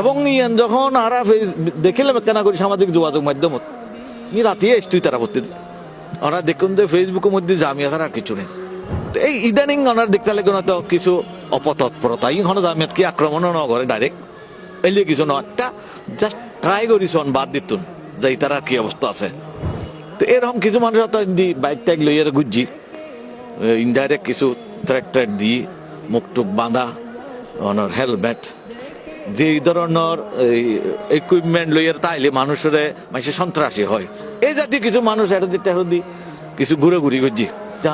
এবং যখন আরা দেখিলাম কেনা করি সামাজিক যোগাযোগ মাধ্যমত নি রাতিয়ে এসতুই তারা করতে ওরা দেখুন যে ফেসবুকের মধ্যে জামিয়া তারা কিছু নেই। তো এই ইদানিং ওনার দেখতে লাগে না তো কিছু অপতৎপরতা ইখন জামিয়াত কি আক্রমণও ন করে ডাইরেক্ট এলিয়ে কিছু ন, একটা জাস্ট ট্রাই করিছন বাদ দিতুন যে তারা কি অবস্থা আছে। তো এরকম কিছু মানুষ তো বাইক টাইক লইয়ার গুজি ইনডাইরেক্ট কিছু ট্র্যাক ট্র্যাক দিয়ে মুখ টুক বাঁধা ওনার হেলমেট যে ধরনের ইকুইপমেন্ট লইয়ার তাইলে মানুষের মানুষের সন্ত্রাসী হয়। এই জাতীয় কিছু মানুষ এটা দিতে দি কিছু ঘুরে ঘুরি করছি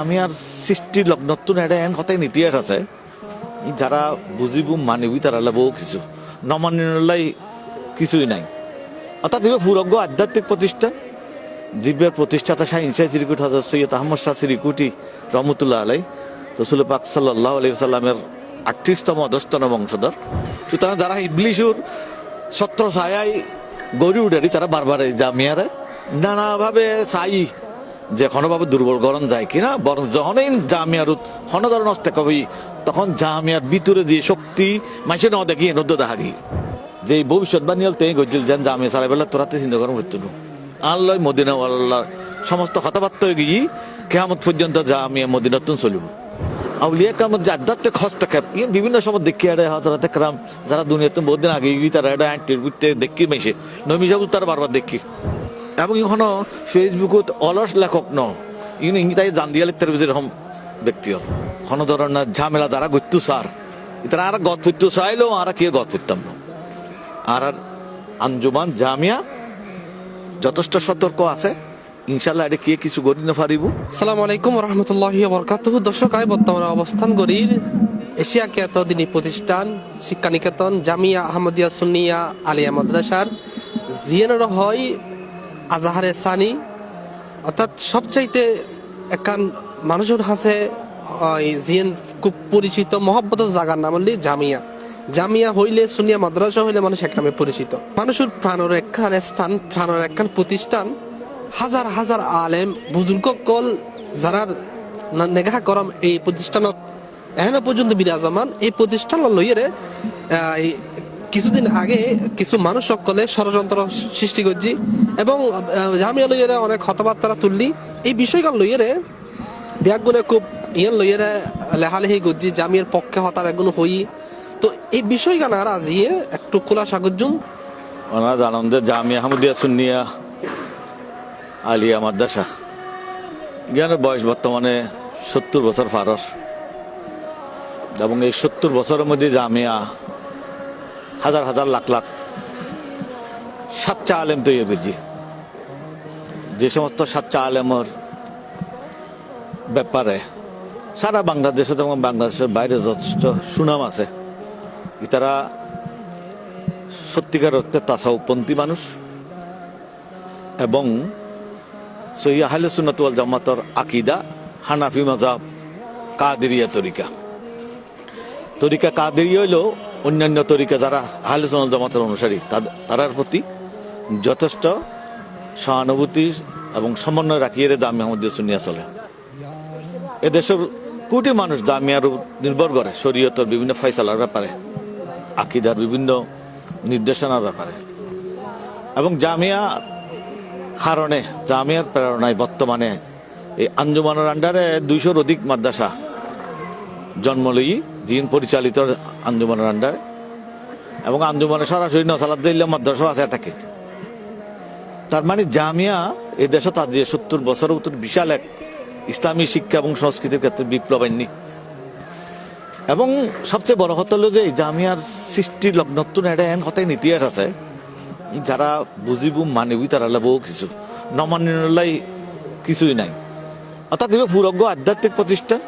আমি আর সৃষ্টি লগ্নতুন এটা এন কথাই ইতিহাস আছে। যারা বুঝিব, মানিবি, তারা বহু কিছু। নমানিলাই কিছুই নাই। অর্থাৎ এবার ফুরজ্ঞ আধ্যাত্মিক প্রতিষ্ঠান জীবের প্রতিষ্ঠাতা শাহ চিরিকুট হজর সৈয়দ আহমদ শাহ চিরিকুটি রহমতুল্লাহ আলাই রসুল পাক সাল্লাহ আলাই সাল্লামের আটত্রিশতম অধস্তন বংশধর সুতরাং যারা ইবলিশুর ছত্র ছায়াই গড়ি উঠারি তারা বারবার এই জামিয়ারে নানাভাবে চাই যে কোনোভাবে দুর্বল গরম যায় কিনা, বরং যখনই জামিয়ার কোনো ধরনের কবি, তখন জামিয়ার ভিতরে যে শক্তি মাসে ন দেখি নদ্য গিয়ে যে ভবিষ্যৎবাণী হল তেই গজিল যেন জামিয়া চালাই বেলা তোরাতে চিন্তা করুন হইতো না আল্লাহ মদিনা আল্লাহ সমস্ত কথাবার্তা গিয়ে কেমন পর্যন্ত জামিয়া মদিনাতুন চলুন আউলিয়া কামত যে আধ্যাত্মিক হস্তক্ষেপ বিভিন্ন সময় দেখি আরে হজরত একরাম যারা দুনিয়াতে বহুত দিন আগে তারা এটা অ্যান্টির বুঝতে দেখি মেশে নমি যাব তারা বারবার দেখি। এবং ইখনো ফেসবুকত অলস লেখক ন। ইন ইংতাই জান দিয়া লিখতে এরকম ব্যক্তি কোনো ধরনের ঝামেলা দ্বারা গত্যু সার। তারা আর গত করতে চাইলেও আর কে গত করতাম না। আর আর আঞ্জুমান জামিয়া যথেষ্ট সতর্ক আছে। ইনশাল্লাহ এটা কে কিছু করি না পারিব আসসালামু আলাইকুম রহমতুল্লাহি বরকাত দর্শক আই বর্তমানে অবস্থান করির এশিয়া খ্যাত দিনী প্রতিষ্ঠান শিক্ষা নিকেতন জামিয়া আহমদিয়া সুন্নিয়া আলিয়া মাদ্রাসার জিয়ানোর হয় আজাহারে সানি। অর্থাৎ সবচাইতে একান মানুষের হাসে জিয়ান খুব পরিচিত মহব্বত জাগার নাম হলি জামিয়া। জামিয়া হইলে সুনিয়া মাদ্রাসা হইলে মানুষ এক নামে পরিচিত। মানুষের প্রাণের একখান স্থান প্রাণের একখান প্রতিষ্ঠান হাজার হাজার আলেম বুজুর্গ কল যারা না- নেগাহা করম এই প্রতিষ্ঠানত এখনও পর্যন্ত বিরাজমান। এই প্রতিষ্ঠান লইয়েরে এই কিছুদিন আগে কিছু মানুষ সকলে ষড়যন্ত্র সৃষ্টি করছি এবং জামিয়া লইয়েরে অনেক কথাবার্তা তুললি। এই বিষয়গুলো লইয়েরে ব্যাগগুলো খুব ইয়ান লইয়েরে লেহালেহি করছি, জামিয়ার পক্ষে হতা ব্যাগগুলো হই। তো এই বিষয়গুলো আর আজিয়ে একটু খোলা করছুন ওনারা জানান যে জামিয়া আহমদিয়া সুন্নিয়া আলিয়া মাদ্রাসা। জ্ঞানের বয়স বর্তমানে সত্তর বছর ফারস। এবং এই সত্তর বছরের মধ্যে জামিয়া হাজার হাজার লাখ লাখ সাতটা আলেম তৈরি করেছি। যে সমস্ত সাতটা আলেমর ব্যাপারে সারা বাংলাদেশে এবং বাংলাদেশের বাইরে যথেষ্ট সুনাম আছে। তারা সত্যিকার অর্থে তাসাউপন্থী মানুষ। এবং সহি আহলে সুন্নাত ওয়াল জামাতর আকিদা, হানাফি মাজাব কাদেরিয়া তরিকা। তরিকা কাদেরিয়া হইল অন্যান্য তরিকা যারা আহলে সুন্নাত জামাতের অনুসারী তারার প্রতি যথেষ্ট সহানুভূতি এবং সমন্বয় রাখিয়ে দামি মধ্যে শুনিয়া চলে। এদেশের কোটি মানুষ দামিয়ার নির্ভর করে, শরীয়তর বিভিন্ন ফয়সালার ব্যাপারে, আকিদার বিভিন্ন নির্দেশনার ব্যাপারে। এবং জামিয়া কারণে জামিয়ার প্রেরণায় বর্তমানে এই আঞ্জুমানের আন্ডারে দুইশোর অধিক মাদ্রাসা জন্ম লই, জিন পরিচালিত আঞ্জুমানের আন্ডারে। এবং আঞ্জুমানে সরাসরি নসালাদ দিল্লা মাদ্রাসা আছে থাকে তার মানে জামিয়া এই দেশে তার যে সত্তর উত্তর বিশাল এক ইসলামী শিক্ষা এবং সংস্কৃতির ক্ষেত্রে বিপ্লব আইনি এবং সবচেয়ে বড় কথা হলো যে জামিয়ার সৃষ্টি লগ্নতুন এটা এন কথাই ইতিহাস আছে। যারা বুঝিব, মানিবি, তারা বহু কিছু। নমানিলাই কিছুই নাই। অর্থাৎ এবার ফুরজ্ঞ আধ্যাত্মিক প্রতিষ্ঠান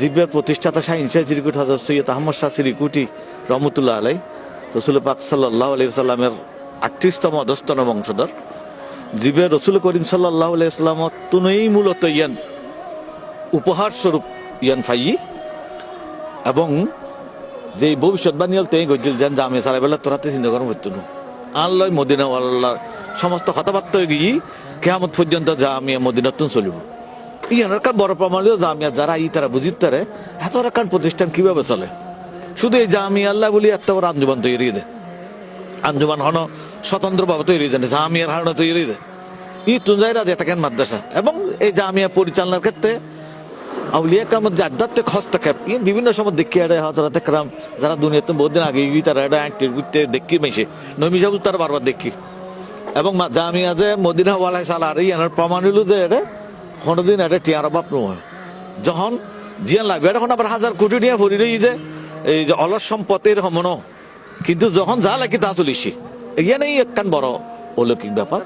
জীবের প্রতিষ্ঠাতা শাহ চিরিকুট হজর সৈয়দ আহমদ শাহ চিরিকুটি রহমতুল্লাহ আলাই, রসুল পাক সাল্লাহ আলাই সাল্লামের আটত্রিশতম অধস্তন বংশধর। জীবের রসুল করিম সাল্লাহ আলাইসাল্লাম তুনই মূলত ইয়ান উপহার স্বরূপ ইয়ান ফাই এবং যে ভবিষ্যৎবাণী হল তেই গজিল যেন জামিয়া সারা বেলা তোরাতে চিন্তা করেন হইতো না আল্লাহ মদিনা আল্লাহ সমস্ত কথাবার্তা গিয়ে কেমন পর্যন্ত জামিয়া মদিনাতুন চলিব। ইয়ানোর বড় প্রমাণ হলো জামিয়া যারা ই তারা বুঝিত তারে, এত কান প্রতিষ্ঠান কীভাবে চলে? শুধু এই জামিয়া আল্লাহ বলি এত বড় আঞ্জুমান তৈরি দেয় আঞ্জুমান হন স্বতন্ত্রভাবে তৈরি দেন জামিয়ার হারণে তৈরি দেয় ই তুঞ্জাইরা যে থাকেন মাদ্রাসা। এবং এই জামিয়া পরিচালনার ক্ষেত্রে আউলিয়া কামত যে আধ্যাত্মিক হস্তক্ষেপ বিভিন্ন সময় দেখি এটা হজরত একরাম যারা দুনিয়াতে বহুত দিন আগে তারা এটা অ্যাক্টিভ করতে দেখি মেশে নমি যাব তারা বারবার দেখি। এবং মা- জামিয়া যে মদিনা ওয়ালাই সাল আর, ইয়ানোর প্রমাণ হইল যে এটা কোনোদিন এটা টিয়ার অভাব নয়। যখন জিয়ান লাগবে এটা আবার হাজার কোটি টিয়া ভরি রই যে এই যে অলস সম্পদের হমন। কিন্তু যখন যা লাগে তা চলিছি। এখানেই একখান বড় অলৌকিক ব্যাপার।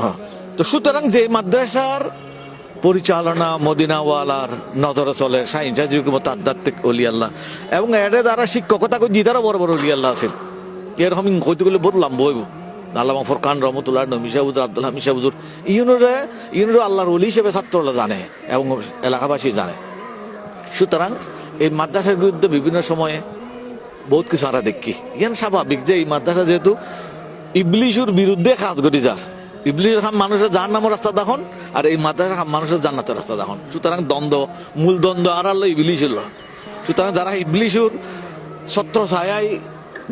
হ্যাঁ। তো সুতরাং যে মাদ্রাসার পরিচালনা মদিনাওয়ালার নজরে চলে। সাইন জাজির মতো আধ্যাত্মিক অলি আল্লাহ। এবং এর দ্বারা শিক্ষকতা করে জিতারও বড় বড় অলি আল্লাহ আছেন। এরকম কইতে গেলে বহুত লাম্ব হইব। আল্লামা ফরকান রহমতুল্লাহ নমিশা হুজুর, আব্দুল হামিশা হুজুর। ইউনুরে ইউনুরে আল্লাহর অলি হিসেবে ছাত্ররা জানে এবং এলাকাবাসী জানে। সুতরাং এই মাদ্রাসার বিরুদ্ধে বিভিন্ন সময়ে বহুত কিছু আমরা দেখি। ইয়ান স্বাভাবিক যে এই মাদ্রাসা যেহেতু ইবলিশুর বিরুদ্ধে কাজ করি যার। ইবলিশ খাম মানুষের জাহান নামের রাস্তা দেখুন আর এই মাদ্রাসা খাম মানুষের জান্নাতের রাস্তা দেখুন সুতরাং দ্বন্দ্ব, মূল দ্বন্দ্ব আর আল্লাহ ইবলিশ হল। সুতরাং যারা ইবলিশুর ছত্র ছায়াই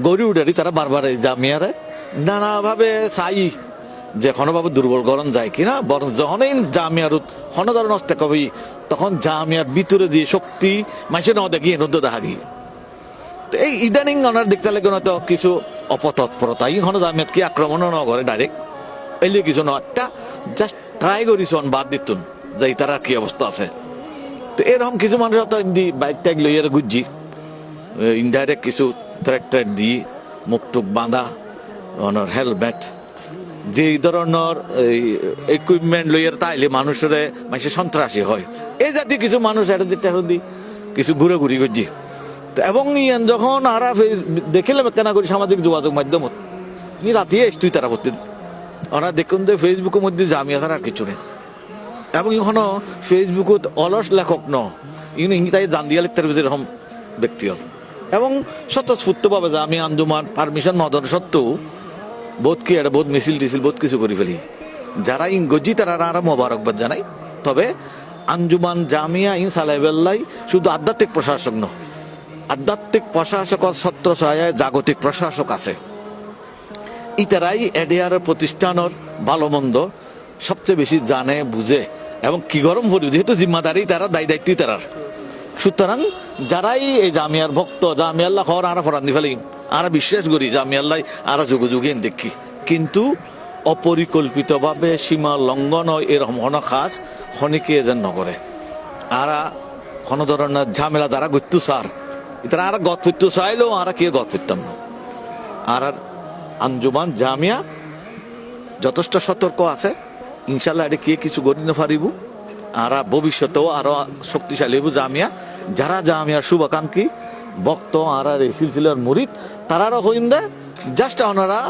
গড়ি উঠারি তারা বারবার এই জামিয়ারে নানাভাবে চাই যে কোনোভাবে দুর্বল গরম যায় কিনা, বরং যখনই জামিয়ার কোনো ধরনের অস্তে কবি তখন জামিয়ার ভিতরে যে শক্তি মানুষের ন দেখি নদ্য দেখা গিয়ে তো এই ইদানিং ওনার দেখতে লাগে তো কিছু অপতৎপরতা ইহনো জামিয়াত কি আক্রমণ ন করে ডাইরেক্ট এলিয়ে কিছু ন একটা জাস্ট ট্রাই করিস বাদ দিতুন। যে তারা কি অবস্থা আছে? তো এরকম কিছু মানুষ তো ইন্দি বাইক টাইক লইয়ার গুজি ইনডাইরেক্ট কিছু ট্র্যাক ট্র্যাক দিয়ে মুখ টুক বাঁধা ওনার হেলমেট যে ধরনের এই ইকুইপমেন্ট লইয়ার তাইলে মানুষের মানুষের সন্ত্রাসী হয়। এই জাতীয় কিছু মানুষ এটা দিতে দি কিছু ঘুরে ঘুরি করছি এবং যখন আরা দেখিলাম কেনা করি সামাজিক যোগাযোগ মাধ্যমত রাতিয়ে এসতুই তারা উপস্থিত ওরা দেখুন যে ফেসবুকের মধ্যে জামিয়া তারা আর কিছু নেই। এবং ইখনো ফেসবুকত অলস লেখক ন। ইন ইংতাই জান দিয়া লিখতে এরকম ব্যক্তি হল এবং স্বতঃস্ফূর্তভাবে যে আমি আঞ্জুমান, পারমিশন, মদন সত্ত্বেও বহুত কি একটা বহুত মিছিল টিছিল, বহুত কিছু করে ফেলি। যারা ইংগজি তারা আরও মোবারকবাদ জানাই তবে আঞ্জুমান, জামিয়া, ইন সালাইবেল্লাই শুধু আধ্যাত্মিক প্রশাসক ন। আধ্যাত্মিক প্রশাসক সত্র সহায় জাগতিক প্রশাসক আছে। ইতারাই এডিআর প্রতিষ্ঠানের ভালো মন্দ সবচেয়ে বেশি জানে, বুঝে এবং কি গরম পড়বে যেহেতু জিম্মাদারি তারা, দায়ী দায়িত্বই তারার। সুতরাং যারাই এই জামিয়ার ভক্ত, জামিয়াল্লাহ খবর আরা ফরান্দি ফেলি আরা বিশ্বাস করি জামিয়াল্লাহ আরা যুগে যুগে দেখি। কিন্তু অপরিকল্পিতভাবে সীমা লঙ্ঘন এরকম হন খাস খনিকে যেন নগরে আরা কোনো ধরনের ঝামেলা দ্বারা গত্যু সার ইতারা আর গত ফিরতু চাইলেও আরা কে গত না। আর আঞ্জুমান, জামিয়া, যথেষ্ট সতর্ক আছে। ইনশাল্লাহ এটা কে কিছু গড়িতে পারিব আর ভবিষ্যতেও আরও শক্তিশালী হইব জামিয়া। যারা জামিয়ার শুভাকাঙ্ক্ষী, ভক্ত, আর আর এই সিলসিলার মুরিদ তারারও হইম দে। জাস্ট ওনারা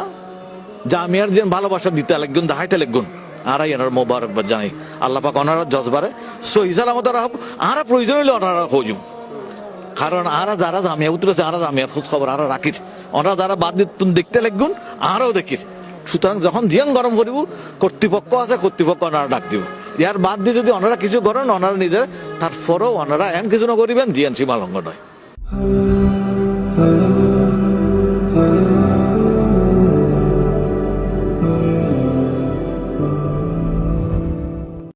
জামিয়ার যে ভালোবাসা দিতে লাগগুন, দেখাইতে লাগগুন। আর এনার মোবারকবাদ জানাই। আল্লাহ পাক ওনারা জজবারে সহি সালামত হোক আরা প্রয়োজন হইলে ওনারা হইম কারণ আরা যারা জামিয়া উতরেছে আরা জামিয়ার খোঁজ খবর আরা রাখির। ওরা যারা বাদ দিয়ে তুমি দেখতে লাগুন আরও দেখির। সুতরাং যখন জিয়ান গরম করিব, কর্তৃপক্ষ আছে, কর্তৃপক্ষ ওনারা ডাক দিব। ইয়ার বাদ দিয়ে যদি ওনারা কিছু করেন, ওনারা নিজের, তারপরেও ওনারা এমন কিছু না করিবেন, জিয়ান সীমা লঙ্ঘন হয়।